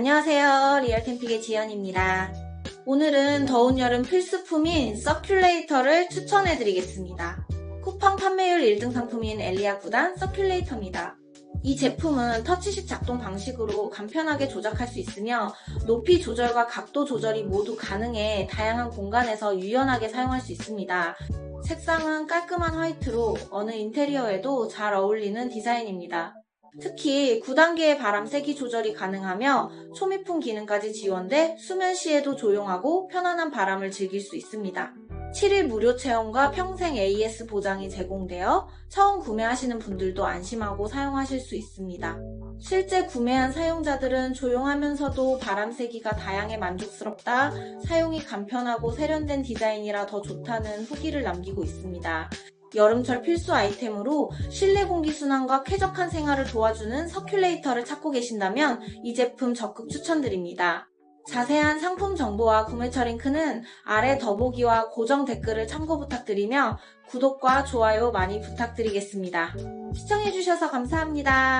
안녕하세요. 리얼템픽의 지연입니다. 오늘은 더운 여름 필수품인 서큘레이터를 추천해드리겠습니다. 쿠팡 판매율 1등 상품인 엘리아 9단 서큘레이터입니다. 이 제품은 터치식 작동 방식으로 간편하게 조작할 수 있으며 높이 조절과 각도 조절이 모두 가능해 다양한 공간에서 유연하게 사용할 수 있습니다. 색상은 깔끔한 화이트로 어느 인테리어에도 잘 어울리는 디자인입니다. 특히 9단계의 바람 세기 조절이 가능하며 초미풍 기능까지 지원돼 수면 시에도 조용하고 편안한 바람을 즐길 수 있습니다. 7일 무료 체험과 평생 AS 보장이 제공되어 처음 구매하시는 분들도 안심하고 사용하실 수 있습니다. 실제 구매한 사용자들은 조용하면서도 바람 세기가 다양해 만족스럽다, 사용이 간편하고 세련된 디자인이라 더 좋다는 후기를 남기고 있습니다. 여름철 필수 아이템으로 실내 공기 순환과 쾌적한 생활을 도와주는 서큘레이터를 찾고 계신다면 이 제품 적극 추천드립니다. 자세한 상품 정보와 구매처 링크는 아래 더보기와 고정 댓글을 참고 부탁드리며 구독과 좋아요 많이 부탁드리겠습니다. 시청해주셔서 감사합니다.